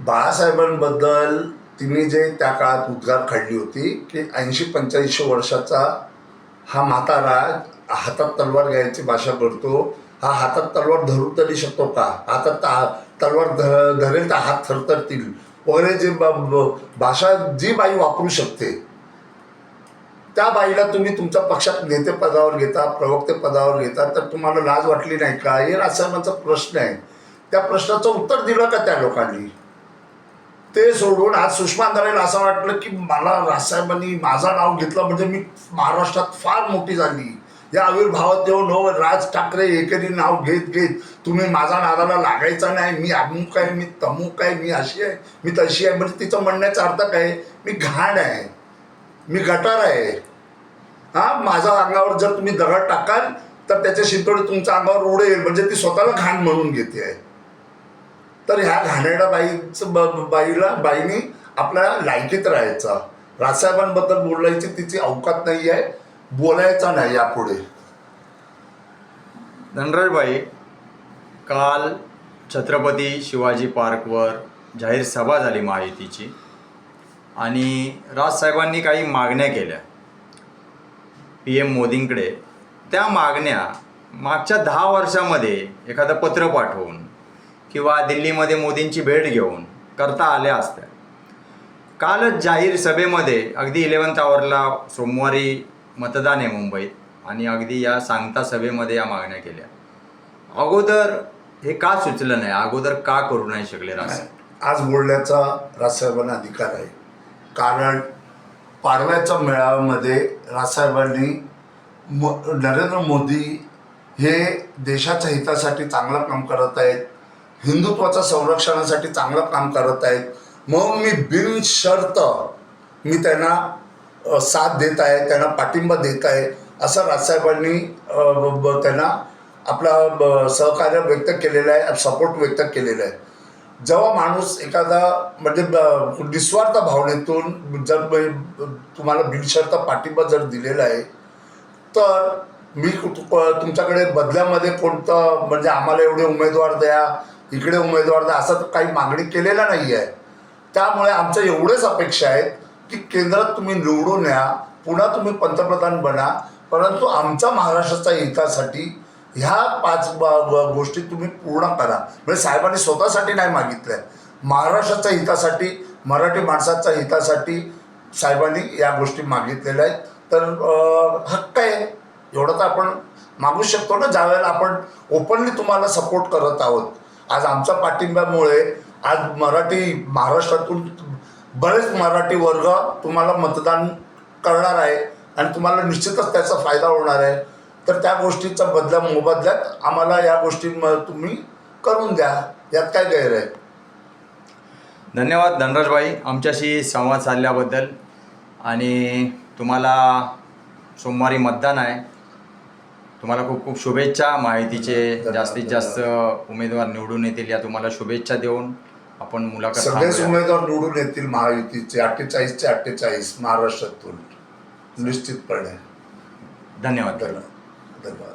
बाळासाहेबांबद्दल तिने जे त्या काळात उद्गार काढली होती की ऐंशी पंच्याऐंशी वर्षाचा हा म्हातारा हातात तलवार घ्यायची भाषा करतो. हा हातात तलवार धरू तरी शकतो का? हातात तलवार ध धरेल तर हात थरथरतील. वगैरे जे भाषा जी बाई वापरू शकते त्या बाईला तुम्ही तुमच्या पक्षात नेते पदावर घेता प्रवक्ते पदावर घेता तर तुम्हाला लाज वाटली नाही का? हे राजसाहेबांचा प्रश्न आहे. त्या प्रश्नाचं उत्तर दिलं का त्या लोकांनी? ते सोडून आज सुषमा अंधारेला असं वाटलं की मला राजसाहेबांनी माझं नाव घेतलं म्हणजे मी महाराष्ट्रात फार मोठी झाली. या आविर्भावात येऊन हो राज ठाकरे एकेरी नाव घेत घेत तुम्ही माझा नादाला लागायचा नाही मी अमुक आहे मी तमुक आहे मी अशी आहे मी तशी आहे म्हणजे तिचं म्हणण्याचा अर्थ काय? मी घाण आहे मी गटार आहे. हा माझ्या अंगावर जर तुम्ही दगड टाकाल तर त्याच्या शिंतोडे तुमच्या अंगावर उडेल म्हणजे ती स्वतःला घाण म्हणून घेते आहे. तर ह्या घाणेरड्या बाईचं बाईला बाईनी आपल्या लायकीत राहायचा. राजसाहेबांबद्दल बोलायची तिची अवकात नाही आहे बोलायचा नाही यापुढे. धनराजबाई काल छत्रपती शिवाजी पार्कवर जाहीर सभा झाली महायुतीची आणि राजसाहेबांनी काही मागण्या केल्या. पी एम मोदींकडे. त्या मागण्या मागच्या दहा वर्षामध्ये एखादं पत्र पाठवून किंवा दिल्लीमध्ये मोदींची भेट घेऊन करता आल्या असत्या. कालच जाहीर सभेमध्ये अगदी इलेवन्थ आवरला सोमवारी मतदान आहे मुंबईत आणि अगदी या सांगता सभेमध्ये या मागण्या केल्या. अगोदर हे का सुचलं नाही? अगोदर का करू नाही शकले राजसाहेब आज बोलण्याचा राजसाहेबांना अधिकार आहे. कारण पाडव्याच्या मेळाव्यामध्ये राजसाहेबांनी म नरेंद्र मोदी हे देशाच्या हितासाठी चांगलं काम करत आहेत. हिंदुत्वाच्या संरक्षणासाठी चांगलं काम करत आहेत. मग मी बिनशर्त मी त्यांना साथ देत आहे त्यांना पाठिंबा देत आहे असं राजसाहेबांनी त्यांना आपला ब- सहकार्य व्यक्त केलेलं आहे सपोर्ट व्यक्त केलेलं आहे. जेव्हा माणूस एखादा म्हणजे ब- निस्वार्थ भावनेतून जर तुम्हाला बिनशर्त पाठिंबा जर दिलेला आहे तर मी तुमच्याकडे बदल्यामध्ये कोणतं म्हणजे आम्हाला एवढे उमेदवार द्या इकडे उमेदवार द्या असं तर काही मागणी केलेला नाही आहे त्यामुळे आमच्या एवढेच अपेक्षा आहेत की केंद्रात तुम्ही निवडून या पुन्हा तुम्ही पंतप्रधान बना. परंतु आमच्या महाराष्ट्राच्या हितासाठी ह्या पाच ब- गोष्टी तुम्ही पूर्ण करा. म्हणजे साहेबांनी स्वतःसाठी नाही मागितल्या. महाराष्ट्राच्या हितासाठी मराठी माणसाच्या हितासाठी साहेबांनी या गोष्टी मागितलेल्या आहेत. तर हक्क आहे. एवढं तर आपण मागू शकतो ना. ज्यावेळेला आपण ओपनली तुम्हाला सपोर्ट करत आहोत. आज आमच्या पाठिंब्यामुळे आज मराठी महाराष्ट्रातून बरेच मराठी वर्ग तुम्हाला मतदान करणार आहे आणि तुम्हाला निश्चितच त्याचा फायदा होणार आहे. तर त्या गोष्टीचा बदला मोबदल्यात आम्हाला या गोष्टी तुम्ही करून द्या. यात काय गैर आहे? धन्यवाद धनराजबाई आमच्याशी संवाद साधल्याबद्दल. आणि तुम्हाला सोमवारी मतदान आहे. तुम्हाला खूप खूप शुभेच्छा. माहितीचे जास्तीत जास्त उमेदवार निवडून येतील या तुम्हाला शुभेच्छा देऊन आपण मुलाखत सगळेच. उमेदवार निवडून येतील महायुतीचे. अठ्ठेचाळीसचे अठ्ठेचाळीस. महाराष्ट्रातून. निश्चितपणे. धन्यवाद. धन्यवाद. धन्यवाद.